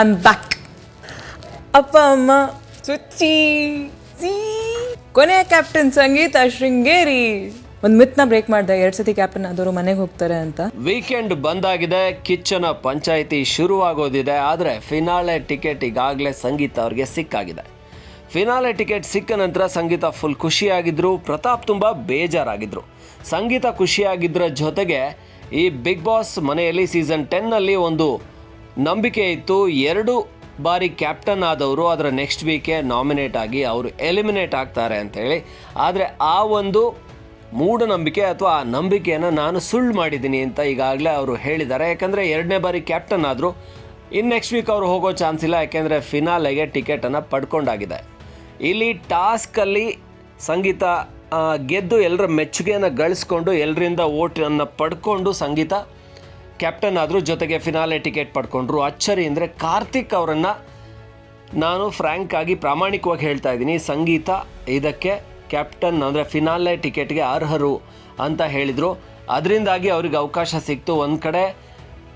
I'm back ಅಪ್ಪ, ಅಮ್ಮ, ಸುಚ್ಚಿ ಕೊನೆಯ ಕ್ಯಾಪ್ಟನ್ ಸಂಗೀತ ಶೃಂಗೇರಿ. ಒಂದು ಮಿತ್ನ ಬ್ರೇಕ್ ಮಾಡಿದೆ. ಎರಡು ಸತಿ ಕ್ಯಾಪ್ಟನ್ ಆದವರು ಮನೆಗೆ ಹೋಗ್ತಾರೆ ಅಂತ. ವೀಕೆಂಡ್ ಬಂದಾಗಿದೆ. ಕಿಚ್ಚನ ಪಂಚಾಯಿತಿ ಶುರುವಾಗೋದಿದೆ. ಆದರೆ ಫಿನಾಲೆ ಟಿಕೆಟ್ ಈಗಾಗಲೇ ಸಂಗೀತ ಅವ್ರಿಗೆ ಸಿಕ್ಕಾಗಿದೆ. ಫಿನಾಲೆ ಟಿಕೆಟ್ ಸಿಕ್ಕ ನಂತರ ಸಂಗೀತ ಫುಲ್ ಖುಷಿಯಾಗಿದ್ರು. ಪ್ರತಾಪ್ ತುಂಬ ಬೇಜಾರಾಗಿದ್ರು. ಸಂಗೀತ ಖುಷಿಯಾಗಿದ್ದರ ಜೊತೆಗೆ ಈ ಬಿಗ್ ಬಾಸ್ ಮನೆಯಲ್ಲಿ ಸೀಸನ್ ಟೆನ್ನಲ್ಲಿ ಒಂದು ನಂಬಿಕೆ ಇತ್ತು. ಎರಡು ಬಾರಿ ಕ್ಯಾಪ್ಟನ್ ಆದವರು ಅದರ ನೆಕ್ಸ್ಟ್ ವೀಕೆ ನಾಮಿನೇಟ್ ಆಗಿ ಅವರು ಎಲಿಮಿನೇಟ್ ಆಗ್ತಾರೆ ಅಂತೇಳಿ ಆದರೆ ಆ ಒಂದು ಮೂಢನಂಬಿಕೆ ಅಥವಾ ಆ ನಂಬಿಕೆಯನ್ನು ನಾನು ಸುಳ್ಳು ಮಾಡಿದ್ದೀನಿ ಅಂತ ಈಗಾಗಲೇ ಅವರು ಹೇಳಿದ್ದಾರೆ. ಯಾಕಂದರೆ ಎರಡನೇ ಬಾರಿ ಕ್ಯಾಪ್ಟನ್ ಆದರೂ. ಇನ್ನು ನೆಕ್ಸ್ಟ್ ವೀಕ್ ಅವರು ಹೋಗೋ ಚಾನ್ಸ್ ಇಲ್ಲ. ಯಾಕೆಂದರೆ ಫಿನಾಲೆಗೆ ಟಿಕೆಟನ್ನು ಪಡ್ಕೊಂಡಾಗಿದೆ. ಇಲ್ಲಿ ಟಾಸ್ಕಲ್ಲಿ ಸಂಗೀತ ಗೆದ್ದು ಎಲ್ಲರ ಮೆಚ್ಚುಗೆಯನ್ನು ಗಳಿಸ್ಕೊಂಡು, ಎಲ್ಲರಿಂದ ಓಟನ್ನು ಪಡ್ಕೊಂಡು ಸಂಗೀತ ಕ್ಯಾಪ್ಟನ್ ಆದರು ಜೊತೆಗೆ ಫಿನಾಲೆ ಟಿಕೆಟ್ ಪಡ್ಕೊಂಡ್ರು. ಅಚ್ಚರಿ ಅಂದರೆ ಕಾರ್ತಿಕ್ ಅವರನ್ನು ನಾನು ಫ್ರ್ಯಾಂಕ್ ಆಗಿ ಪ್ರಾಮಾಣಿಕವಾಗಿ ಹೇಳ್ತಾ ಇದ್ದೀನಿ. ಸಂಗೀತ, ಇದಕ್ಕೆ ಕ್ಯಾಪ್ಟನ್ ಅಂದರೆ ಫಿನಾಲೆ ಟಿಕೆಟ್ಗೆ ಅರ್ಹರು ಅಂತ ಹೇಳಿದರು. ಅದರಿಂದಾಗಿ ಅವ್ರಿಗೆ ಅವಕಾಶ ಸಿಕ್ತು. ಒಂದು ಕಡೆ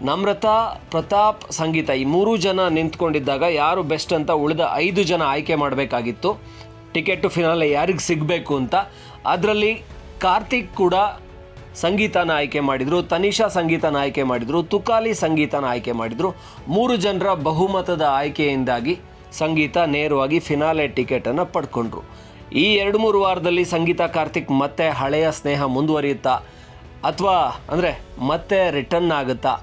ನಮ್ರತಾ, ಪ್ರತಾಪ್ ಸಂಗೀತ, ಈ ಮೂರು ಜನ ನಿಂತ್ಕೊಂಡಿದ್ದಾಗ ಯಾರು ಬೆಸ್ಟ್ ಅಂತ ಉಳಿದ ಐದು ಜನ ಆಯ್ಕೆ ಮಾಡಬೇಕಾಗಿತ್ತು. ಟಿಕೆಟ್ ಫಿನಾಲೆ ಯಾರಿಗೆ ಸಿಗಬೇಕು ಅಂತ. ಅದರಲ್ಲಿ ಕಾರ್ತಿಕ್ ಕೂಡ ಸಂಗೀತನ ಆಯ್ಕೆ ಮಾಡಿದರು, ತನಿಷಾ ಸಂಗೀತನ ಆಯ್ಕೆ ಮಾಡಿದರು, ತುಕಾಲಿ ಸಂಗೀತನ ಆಯ್ಕೆ ಮಾಡಿದರು. ಮೂರು ಜನರ ಬಹುಮತದ ಆಯ್ಕೆಯಿಂದಾಗಿ ಸಂಗೀತ ನೇರವಾಗಿ ಫಿನಾಲೆ ಟಿಕೆಟನ್ನು ಪಡ್ಕೊಂಡ್ರು. ಈ ಎರಡು ಮೂರು ವಾರದಲ್ಲಿ ಸಂಗೀತ ಕಾರ್ತಿಕ್ ಮತ್ತೆ ಹಳೆಯ ಸ್ನೇಹ ಮುಂದುವರಿಯುತ್ತಾ ಅಥವಾ ಅಂದರೆ ಮತ್ತೆ ರಿಟರ್ನ್ ಆಗುತ್ತಾ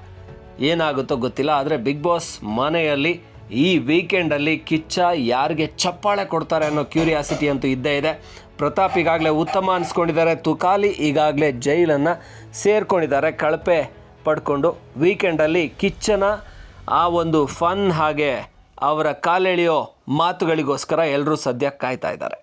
ಏನಾಗುತ್ತೋ ಗೊತ್ತಿಲ್ಲ. ಆದರೆ ಬಿಗ್ ಬಾಸ್ ಮನೆಯಲ್ಲಿ ಈ ವೀಕೆಂಡಲ್ಲಿ ಕಿಚ್ಚ ಯಾರಿಗೆ ಚಪ್ಪಾಳೆ ಕೊಡ್ತಾರೆ ಅನ್ನೋ ಕ್ಯೂರಿಯಾಸಿಟಿ ಅಂತೂ ಇದ್ದೇ ಇದೆ. ಪ್ರತಾಪ್ ಈಗಾಗಲೇ ಉತ್ತಮ ಅನಿಸ್ಕೊಂಡಿದ್ದಾರೆ. ತುಕಾಲಿ ಈಗಾಗಲೇ ಜೈಲನ್ನು ಸೇರ್ಕೊಂಡಿದ್ದಾರೆ. ಕಳಪೆ ಪಡ್ಕೊಂಡು ವೀಕೆಂಡಲ್ಲಿ ಕಿಚ್ಚನ ಆ ಒಂದು ಫನ್ ಹಾಗೆ ಅವರ ಕಾಲೆಳೆಯೋ ಮಾತುಗಳಿಗೋಸ್ಕರ ಎಲ್ಲರೂ ಸದ್ಯ ಕಾಯ್ತಾ ಇದ್ದಾರೆ.